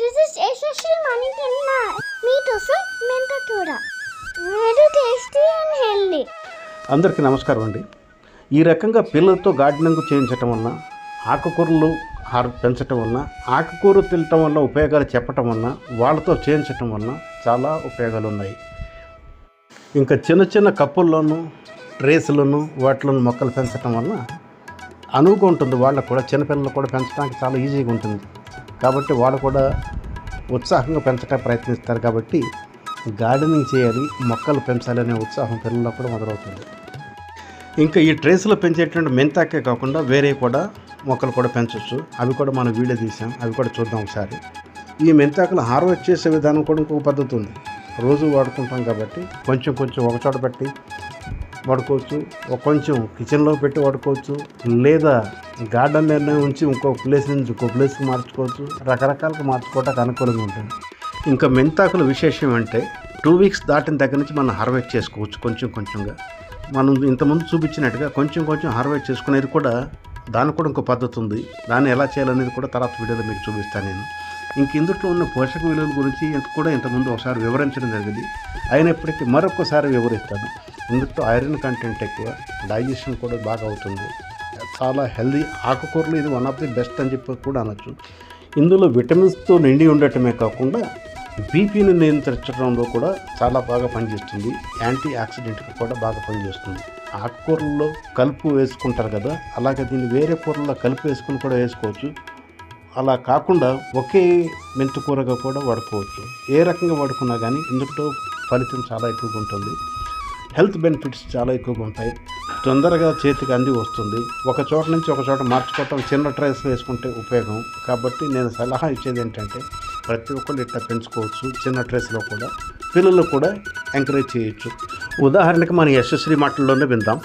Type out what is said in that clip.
This is Yashasri Manikanna. Meat also Mentakura. Very tasty and healthy అందరికీ నమస్కారం అండి. ఈ రకంగా పిల్లలతో గార్డెనింగ్ చేయించటం వలన ఆకుకూరలు హార్ పెంచటం వలన ఆకుకూర తినటం వల్ల ఉపయోగాలు చెప్పటం వలన వాళ్ళతో చేయించటం వలన చాలా ఉపయోగాలు ఉన్నాయి. ఇంకా చిన్న చిన్న కప్పుల్లోనూ ట్రేస్లోనూ వాటిలోనూ మొక్కలు పెంచటం వలన అనువుగా ఉంటుంది. వాళ్ళకు కూడా చిన్నపిల్లలు కూడా పెంచడానికి చాలా ఈజీగా ఉంటుంది. కాబట్టి వాళ్ళు కూడా ఉత్సాహంగా పెంచడానికి ప్రయత్నిస్తారు కాబట్టి గార్డెనింగ్ చేయాలి మొక్కలు పెంచాలి అనే ఉత్సాహం పిల్లల్లో కూడా మొదలవుతుంది. ఇంకా ఈ ట్రేస్లో పెంచేటువంటి మెంతాకే కాకుండా వేరే కూడా మొక్కలు కూడా పెంచవచ్చు అవి కూడా మనం వీడియో తీసాం అవి కూడా చూద్దాం ఒకసారి. ఈ మెంతాకులు హార్వెస్ట్ చేసే విధానం కూడా ఇంకొక పద్ధతి ఉంది. రోజు వాడుకుంటాం కాబట్టి కొంచెం కొంచెం ఒక చోట పెట్టి వాడుకోవచ్చు. ఒక కొంచెం కిచెన్లో పెట్టి వాడుకోవచ్చు. లేదా గార్డెన్ నిర్ణయం ఉంచి ఇంకో ప్లేస్ నుంచి ఇంకో ప్లేస్కి మార్చుకోవచ్చు. రకరకాలుగా మార్చుకోవడానికి అనుకూలంగా ఉంటుంది. ఇంకా మెంతాకుల విశేషం అంటే టూ వీక్స్ దాటిన దగ్గర నుంచి మనం హార్వెస్ట్ చేసుకోవచ్చు కొంచెం కొంచెంగా. మనం ఇంతకుముందు చూపించినట్టుగా కొంచెం కొంచెం హార్వెస్ట్ చేసుకునేది కూడా దానికి కూడా ఇంకో పద్ధతి ఉంది. దాన్ని ఎలా చేయాలనేది కూడా తర్వాత వీడియోలో మీకు చూపిస్తాను నేను. ఇంక ఇందులో ఉన్న పోషక విలువల గురించి ఇంత కూడా ఇంతకుముందు ఒకసారి వివరించడం జరిగింది. అయినప్పటికీ మరొకసారి వివరిస్తాను. ఇందులో ఐరన్ కంటెంట్ ఎక్కువ డైజెషన్ కూడా బాగా అవుతుంది. చాలా హెల్దీ ఆకుకూరలు ఇది వన్ ఆఫ్ ది బెస్ట్ అని చెప్పి కూడా అనొచ్చు. ఇందులో విటమిన్స్తో నిండి ఉండటమే కాకుండా బీపీని నియంత్రించడంలో కూడా చాలా బాగా పనిచేస్తుంది. యాంటీ ఆక్సిడెంట్కి కూడా బాగా పనిచేస్తుంది. ఆకుకూరల్లో కలుపు వేసుకుంటారు కదా అలాగే దీన్ని వేరే కూరల్లో కలుపు వేసుకుని కూడా వేసుకోవచ్చు. అలా కాకుండా ఒకే మెంతు కూరగా కూడా వాడుకోవచ్చు. ఏ రకంగా వాడుకున్నా కానీ ఇందులో ఫలితం చాలా ఎక్కువగా ఉంటుంది. హెల్త్ బెనిఫిట్స్ చాలా ఎక్కువగా ఉంటాయి. తొందరగా చేతికి అంది వస్తుంది. ఒక చోట నుంచి ఒక చోట మార్చుకోవటం చిన్న ట్రైస్ వేసుకుంటే ఉపయోగం. కాబట్టి నేను సలహా ఇచ్చేది ఏంటంటే ప్రతి ఒక్కరు ఇట్లా పెంచుకోవచ్చు చిన్న ట్రేస్లో కూడా. పిల్లలు కూడా ఎంకరేజ్ చేయొచ్చు. ఉదాహరణకి మన యశస్వి మాటల్లోనే విందాం.